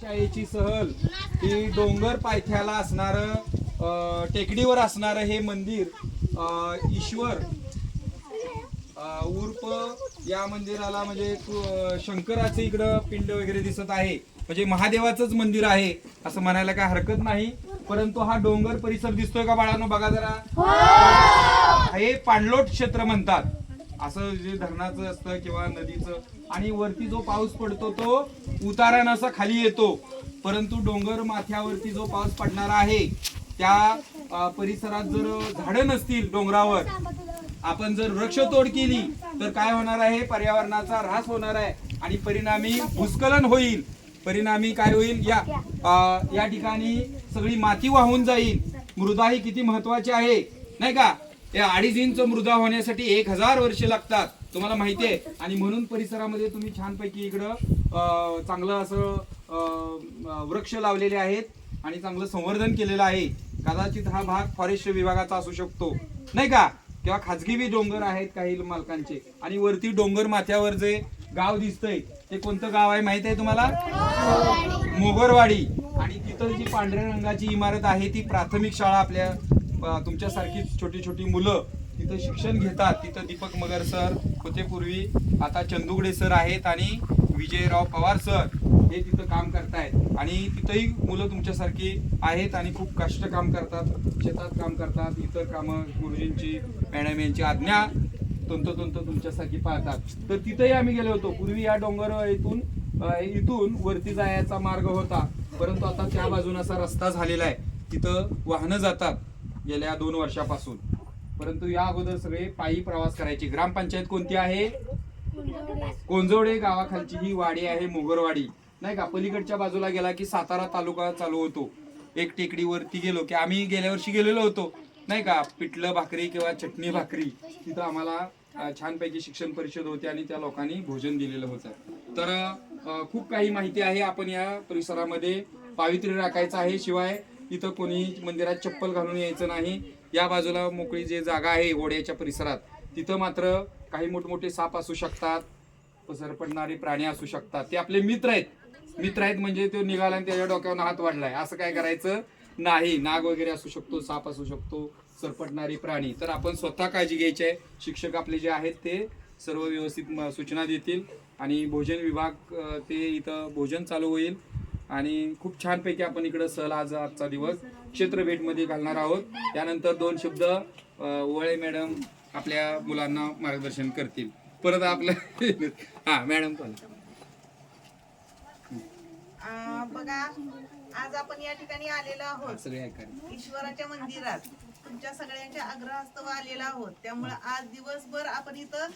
शाळेची सहल ही डोंगर पायथ्याला असणार टेकडीवर असणार हे मंदिर ईश्वर उर्फ या मंदिराला म्हणजे शंकराचं इकडं पिंड वगैरे दिसत आहे. म्हणजे महादेवाचंच मंदिर आहे असं म्हणायला काय हरकत नाही. परंतु हा डोंगर परिसर दिसतोय का बाळांनो? बघा जरा. हे पाणलोट क्षेत्र म्हणतात. असं जे धरणाचं असतं किंवा नदीचं आणि वरती जो पाऊस पडतो तो उतारानं असा खाली येतो. परंतु डोंगर माथ्यावरती जो पाऊस पडणार आहे त्या परिसरात जर झाडं नसतील डोंगरावर आपण जर वृक्षतोड केली तर काय होणार आहे? पर्यावरणाचा ऱ्हास होणार आहे आणि परिणामी भूस्खलन होईल. परिणामी काय होईल? या आ, या ठिकाणी सगळी माती वाहून जाईल. मृदा ही किती महत्वाची आहे नाही का? या अडीच इंच मृदा होण्यासाठी एक हजार वर्ष लागतात. तुम्हाला माहिती आहे. आणि म्हणून परिसरामध्ये तुम्ही छानपैकी इकडं चांगलं असं वृक्ष लावलेले आहेत आणि चांगलं संवर्धन केलेलं आहे. कदाचित हा भाग फॉरेस्ट विभागाचा असू शकतो. नाही का? किंवा खाजगी बी डोंगर आहेत काही मालकांचे. आणि वरती डोंगर माथ्यावर जे गाव दिसतंय ते कोणतं गाव आहे माहीत आहे तुम्हाला? मोगरवाडी. आणि तिथं जी पांढऱ्या रंगाची इमारत आहे ती प्राथमिक शाळा आपल्या तुमच्यासारखी छोटी छोटी मुलं तिथं शिक्षण घेतात. तिथं दीपक मगर सर होते पूर्वी. आता चंदुगडे सर आहेत आणि विजयराव पवार सर हे तिथं काम करतायत. आणि तिथंही मुलं तुमच्यासारखी आहेत आणि खूप कष्ट काम करतात. शेतात काम करतात इतर कामं गुरुजींची मॅडम यांची आज्ञा तंतोतंत तुमच्यासारखी पाहतात तर तिथंही आम्ही गेलो होतो. पूर्वी या डोंगर इथून इथून वरती जायचा मार्ग होता. परंतु आता त्या बाजून असा रस्ता झालेला आहे. तिथं वाहनं जातात गेल्या दोन वर्षापासून. परंतु या अगोदर सगळे पायी प्रवास करायचे. ग्रामपंचायत कोणती आहे? कोंजवडे गावाखालची ही वाडी आहे मोगरवाडी. नाही का? पलीकडच्या बाजूला गेला की सातारा तालुका चालू होतो. एक टेकडीवरती गेलो की आम्ही गेल्या वर्षी गेलेलो होतो. नाही का? पिठलं भाकरी किंवा चटणी भाकरी. तिथं आम्हाला छानपैकी शिक्षण परिषद होती आणि त्या लोकांनी भोजन दिलेलं होतं. तर खूप काही माहिती आहे आपण या परिसरामध्ये. पावित्र्य राखायचं आहे. शिवाय इथं कोणी मंदिरात चप्पल घालून यायचं नाही. या बाजूला मोकळी जे जागा आहे ओढ्याच्या परिसरात तिथं मात्र काही मोठमोठे साप असू शकतात पसरपडणारे प्राणी असू शकतात. ते आपले मित्र आहेत. मित्र आहेत म्हणजे तो निघाला आणि त्याच्या डोक्यावर हात वाढलाय. असं काय करायचं नाही. नाग वगैरे असू शकतो साप असू शकतो सरपटणारे प्राणी. तर आपण स्वतः काळजी घ्यायची आहे. शिक्षक आपले जे आहेत ते सर्व व्यवस्थित सूचना देतील. आणि भोजन विभाग ते इथं भोजन चालू होईल. आणि खूप छानपैकी आपण इकडं सहल आज आजचा दिवस क्षेत्र भेटमध्ये घालणार आहोत. त्यानंतर दोन शब्द वळे मॅडम आपल्या मुलांना मार्गदर्शन करतील. परत आपलं हा मॅडम पण. आ, बघा आज आपण या ठिकाणी आलेलो आहोत. ईश्वराच्या मंदिरात. तुमच्या सगळ्यांच्या आग्रहास्तव आलेलो आहोत. त्यामुळे आज दिवसभर आपण इथं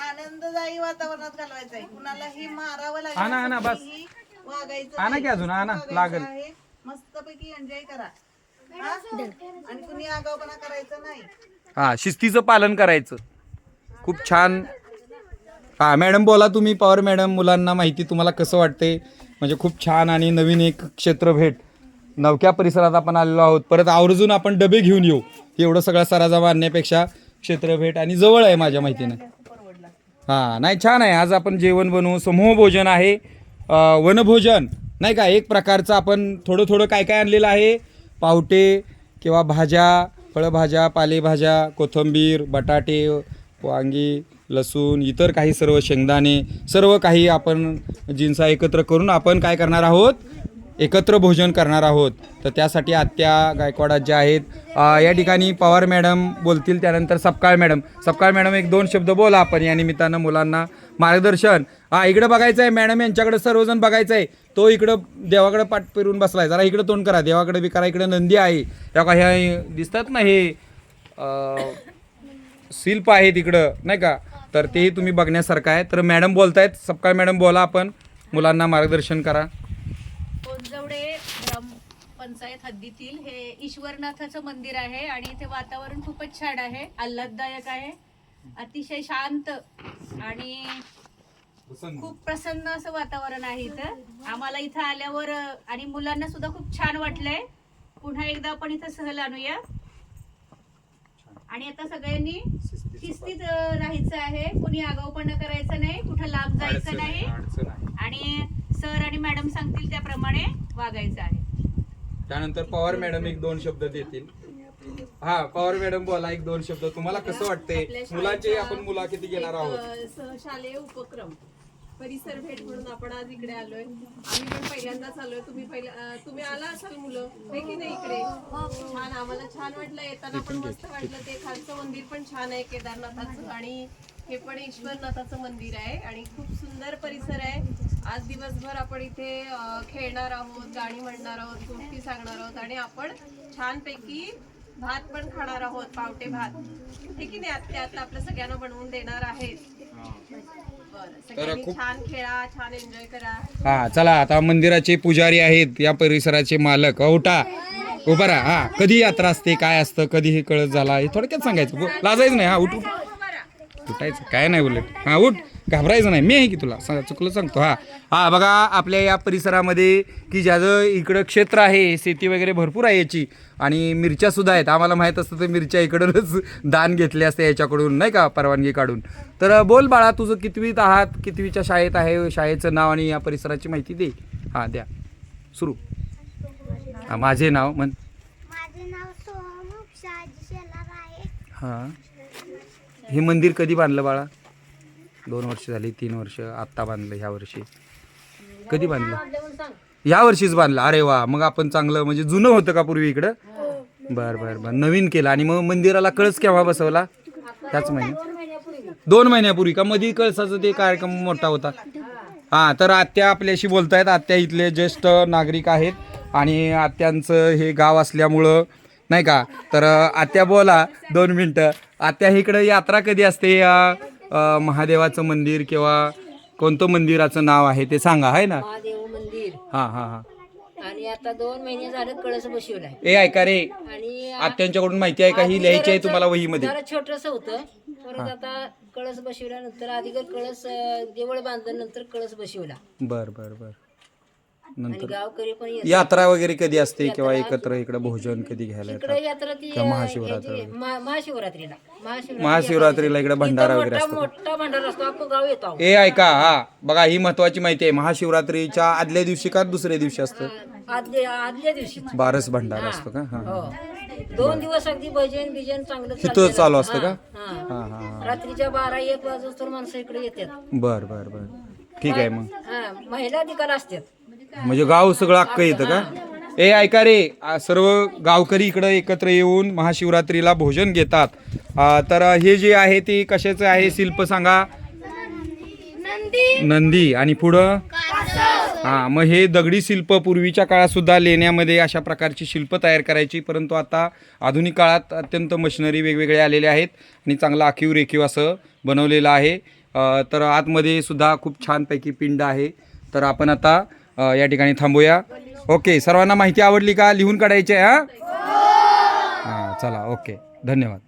आनंददायी वातावरणात घालवायचं आहे. कुणालाही मारावं वागायचं वागायचं लागल. आहे. मस्तपैकी एन्जॉय करा. हा? आणि कुणी आगावपणा करायचा नाही. हा शिस्तीचं पालन करायचं. खूप छान. हा मॅडम बोला तुम्ही पवार मॅडम मुलांना माहिती तुम्हाला कसं वाटते म्हणजे खूप छान आणि नवीन एक क्षेत्र भेट. नवक्या परिसरात आपण आलेलो आहोत. परत आवर्जून आपण डबे घेऊन येऊ. एवढं सगळा सराजावा आणण्यापेक्षा क्षेत्र भेट आणि जवळ आहे माझ्या माहितीनं. हां नाही छान आहे. आज आपण जेवण बनवू. समूह भोजन आहे. अं, वनभोजन. नाही का एक प्रकारचं आपण थोडं थोडं काय काय आणलेलं आहे? पावटे किंवा भाज्या फळभाज्या पालेभाज्या कोथिंबीर बटाटे वांगी लसूण इतर काही सर्व शेंगदाणे सर्व काही आपण जिन्सा एकत्र करून आपण काय करणार आहोत? एकत्र भोजन करणार आहोत. तर त्यासाठी आत्या गायकवाडात ज्या आहेत. या ठिकाणी पवार मॅडम बोलतील त्यानंतर सपकाळ मॅडम. सपकाळ मॅडम एक दोन शब्द बोला आपण या निमित्तानं मुलांना. मार्गदर्शन. हा इकडं बघायचं आहे मॅडम यांच्याकडे सर्वजण बघायचं आहे तो इकडं देवाकडे पाठ फिरून बसलाय. जरा इकडं तोंड करा. देवाकडे बी करा इकडं नंदी आहे. त्या का ह्या दिसतात ना हे? शिल्प आहेत इकडं नाही का? तर तेही तुम्ही बघण्यासारखं आहे. तर मॅडम बोलतायत. सपकाळ मॅडम बोला आपण. मुलांना मार्गदर्शन करा. ग्रामपंचायत हद्दीतील हे ईश्वरनाथाचं मंदिर आहे आणि इथे वातावरण खूपच छान आहे. आल्हाददायक आहे. अतिशय शांत आणि खूप प्रसन्न असं वातावरण आहे इथं. आम्हाला इथं आल्यावर आणि मुलांना सुद्धा खूप छान वाटलंय. पुन्हा एकदा आपण इथं सहल आणूया. आणि आता सगळ्यांनी शिस्तीत राहायचं आहे. कुणी आगाऊपणा करायचं नाही. कुठं लांब जायचं नाही. आणि सर आणि मॅडम सांगतील त्याप्रमाणे वागायचं आहे. त्यानंतर पवार मॅडम एक दोन शब्द देतील. हा पवार मॅडम बोला एक दोन शब्द. तुम्हाला कसं वाटतंय? मुलांचे आपण मुलाखती घेणार आहोत. सहशालेय उपक्रम. परिसर भेट म्हणून आपण आज इकडे आलोय. आम्ही पण पहिल्यांदाच आलोय. तुम्ही पहिल्या अ, तुम्ही आला असाल मुलं? हे की नाही इकडे? छान आम्हाला छान वाटलं. येताना पण मस्त वाटलं. ते खालचं मंदिर पण छान आहे केदारनाथाचं आणि हे पण ईश्वरनाथाचं मंदिर आहे आणि खूप सुंदर परिसर आहे. आज दिवसभर आपण इथे खेळणार आहोत गाणी म्हणणार आहोत गोष्टी सांगणार आहोत आणि आपण छानपैकी भात पण खाणार आहोत पावटे भात. हे की नाही आता आता आपल्या सगळ्यांना बनवून देणार आहेत. बरं सगळ्यांनी खूप- छान खेळा छान एन्जॉय करा. हा चला आता मंदिराचे पुजारी आहेत या परिसराचे मालक. उठा. उभा राहा. हा कधी यात्रा असते काय असतं कधी हे कळत झाला हे थोडक्यात सांगायचं. बो- लाजायचं नाही. हा उठ उठ. उठायचं. काय नाही उलट. हा उठ. घाबरायचं नाही. मी आहे की तुला? सांग चुकलं सांगतो हा. हा बघा आपल्या या परिसरामध्ये की ज्याचं इकडं क्षेत्र आहे शेती वगैरे भरपूर आहे याची. आणि मिरच्या सुद्धा आहेत. आम्हाला माहीत असतं तर मिरच्या इकडूनच दान घेतले असते याच्याकडून नाही का परवानगी काढून. तर बोल बाळा तुझं कितवीत आहात? कितवीच्या शाळेत आहे? शाळेचं नाव आणि या परिसराची माहिती दे. हां द्या. सुरू. हा माझे नाव म्हण. हां. हे मंदिर कधी बांधलं बाळा? दोन वर्ष झाली तीन वर्ष आत्ता बांधलं ह्या वर्षी. कधी बांधलं? ह्या वर्षीच बांधलं. अरे वा मग आपण चांगलं म्हणजे जुनं होतं का पूर्वी इकडं? बर बर बर. नवीन केलं. आणि मग मंदिराला कळस केव्हा बसवला? त्याच महिन्यात. दोन महिन्यापूर्वी. का? मधी कळसाचा ते कार्यक्रम मोठा होता. हा तर आत्या आपल्याशी बोलतायत. आत्या इथले ज्येष्ठ नागरिक आहेत. आणि आत्यांचं हे गाव असल्यामुळं नाही का? तर आत्या बोला दोन मिनटं. आत्या इकडं यात्रा कधी असते? महादेवाचं मंदिर किंवा कोणतं मंदिराचं नाव आहे ते सांगा आहे ना? महादेव मंदिर. हां हां हां. आणि आता दोन महिने झाले कळस बसवलाय. ए ऐका रे. आणि आत्यांच्याकडून माहिती आहे का? ही लिहायची आहे तुम्हाला वहीमध्ये. जरा छोटस होतं. परत आता कळस बसवल्यानंतर आधी कळस देवळ बांधल्यानंतर कळस बसवला. बर बर बर. आणि नंतर गावकरी पण येतात. यात्रा वगैरे कधी असते किंवा एकत्र इकडे भोजन कधी घ्यायला इकडे येतात? यात्रा ती किंवा महाशिवरात्र याची- मा- महाशिवरात्रीला. महाशिवरात्री महाशिवरात्रीला इकडे भंडारा वगैरे मोठा असतो मोठा भंडारा असतो. अख्खं गाव येतो अहो. ए ऐका हा. बघा ही महत्वाची माहिती आहे. महाशिवरात्रीच्या आदल्या दिवशी का दुसऱ्या दिवशी असतं? आदल्या आदल्या दिवशी. बारस भंडारा असतो का? हा हो. दोन दिवस अगदी भजन बिजन चांगलं तिथं चाललेलं चालू असतं. असतं का? हा, हा. हा. हा हा. रात्रीच्या बारा एक वाजूस तर माणसं इकडे येतात. बर बर बर. ठीक आहे मग. हा महिला अधिकार असतात. म्हणजे गाव सगळं अख्खं येतं का? ए ऐका रे. सर्व गावकरी इकडं एकत्र येऊन महाशिवरात्रीला भोजन घेतात. आ, तर हे जे आहे ते कशाचं आहे? शिल्प सांगा. नंदी. आणि पुढं? हा मग हे दगडी शिल्प पूर्वीच्या काळात सुद्धा लेण्यामध्ये अशा प्रकारची शिल्प तयार करायची परंतु आता आधुनिक काळात अत्यंत मशिनरी वेगवेगळे आलेले आहेत आणि चांगलं आखीव रेखीव असं बनवलेलं आहे. तर आतमध्ये सुद्धा खूप छानपैकी पिंड आहे. तर आपण आता या ठिकाणी थांबूया. ओके सर्वांना माहिती आवडली का? लिहून काढायची आहे हा? हां चला ओके धन्यवाद.